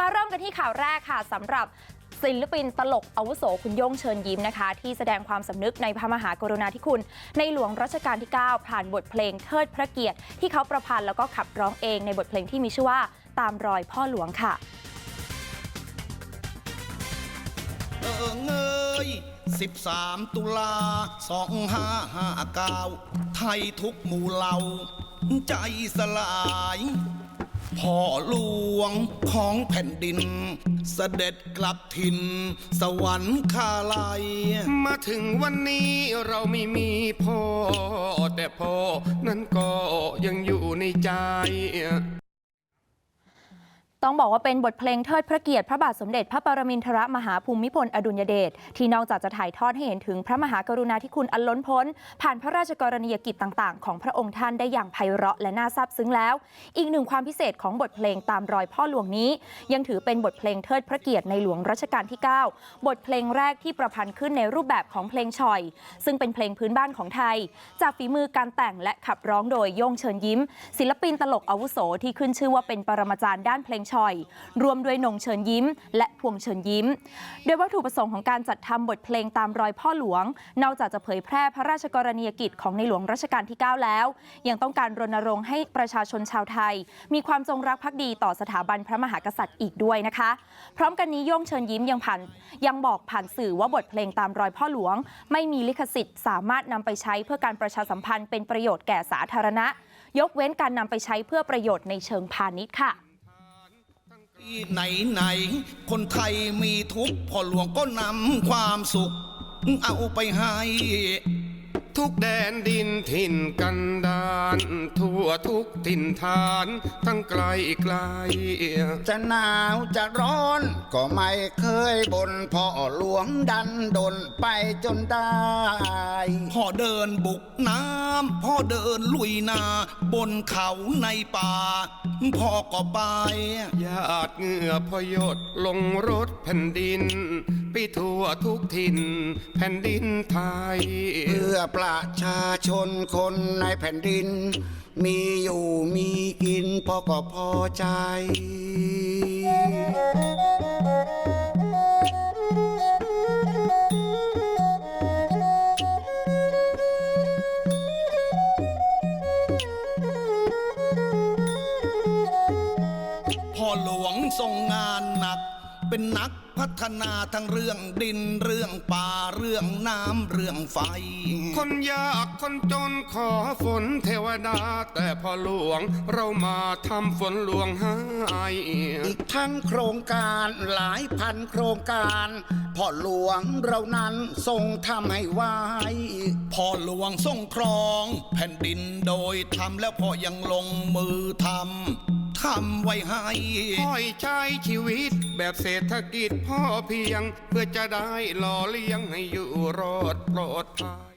มาเริ่มกันที่ข่าวแรกค่ะสำหรับศิลปินตลกอาวุโสคุณโย่งเชิญยิ้มนะคะ ที่แสดงความสำนึกในพระมหากรุณาธิคุณ ในหลวงรัชกาลที่ 9 ผ่านบทเพลงเทิดพระเกียรติ ที่เขาประพันธ์แล้วก็ขับร้องเองในบทเพลงที่มีชื่อว่าตามรอยพ่อหลวงค่ะเออเงย13 ตุลา 2559 ไทยทุกหมู่เหล่า ใจสลาย พ่อหลวงของแผ่นดิน เสด็จกลับถิ่น สวรรคาลัย มาถึงวันนี้เราไม่มีพ่อ แต่พ่อนั้นก็ยังอยู่ในใจ ต้องบอกว่าเป็นบทเพลงเทิดพระเกียรติพระบาทสมเด็จพระปรมินทรมหาภูมิพลอดุลยเดชที่นอกจากจะถ่ายทอดให้เห็นถึงพระมหากรุณาธิคุณอันล้นพ้น ผ่านพระราชกรณียกิจต่างๆ ของพระองค์ท่านได้อย่างไพเราะและน่าซาบซึ้งแล้ว อีกหนึ่งความพิเศษของบทเพลงตามรอยพ่อหลวงนี้ ยังถือเป็นบทเพลงเทิดพระเกียรติในหลวงรัชกาลที่ 9 บทเพลงแรกที่ประพันธ์ขึ้นในรูปแบบของเพลงฉ่อย ซึ่งเป็นเพลงพื้นบ้านของไทย จากฝีมือการแต่งและขับร้องโดยโย่งเชิญยิ้ม ศิลปินตลกอาวุโสที่ขึ้นชื่อว่าเป็นปรมาจารย์ด้านเพลงฉ่อยรวมด้วยนงเชิญยิ้ม และพวงเชิญยิ้ม โดยวัตถุประสงค์ของการจัดทำบทเพลงตามรอยพ่อหลวง นอกจากจะเผยแพร่พระราชกรณียกิจของในหลวงรัชกาลที่ 9 แล้ว ยังต้องการรณรงค์ให้ประชาชนชาวไทย มีความจงรักภักดีต่อสถาบันพระมหากษัตริย์อีกด้วยนะคะ พร้อมกันนี้โย่งเชิญยิ้มยังผ่านยังบอกผ่านสื่อว่าบทเพลงตามรอยพ่อหลวง ไม่มีลิขสิทธิ์ สามารถนำไปใช้เพื่อการประชาสัมพันธ์เป็นประโยชน์แก่สาธารณะ ยกเว้นการนำไปใช้เพื่อประโยชน์ในเชิงพาณิชย์ค่ะ ไหนไหน คนไทยมีทุกข์พ่อหลวงก็นำความสุข เอาไปให้ ทุกแดนดินถิ่นกันดานทั่วทุกถิ่นฐานทั้งไกลไกล จะหนาวจะร้อน ก็ไม่เคยบนพ่อหลวงดันดนไปจนได้ พ่อเดินบุกน้ำพ่อเดินลุยนา บนเขาในป่า พ่อก็ไปญาติเหงื่อพยศลงรถแผ่นดิน ไปทั่วทุกถิ่นแผ่นดินไทย เพื่อประชาชนคนในแผ่นดิน มีอยู่มีกินพ่อก็พอใจ พ่อหลวงทรงงานหนักเป็นนัก พัฒนาทั้งเรื่องดินเรื่องป่าเรื่องน้ำเรื่องไฟ คนยากคนจนขอฝนเทวดา แต่พอหลวงเรามาทำฝนหลวงให้อีกทั้งโครงการหลายพันโครงการพ่อหลวงเรานั้นทรงทำให้ไว้พ่อหลวงทรงครอง แผ่นดินโดยทำแล้วพ่อยังลงมือทำ ทำไว้ให้ ค่อยใช้ชีวิตแบบเศรษฐกิจพ่อเพียง เพื่อจะได้หล่อเลี้ยงให้อยู่รอดปลอดภัย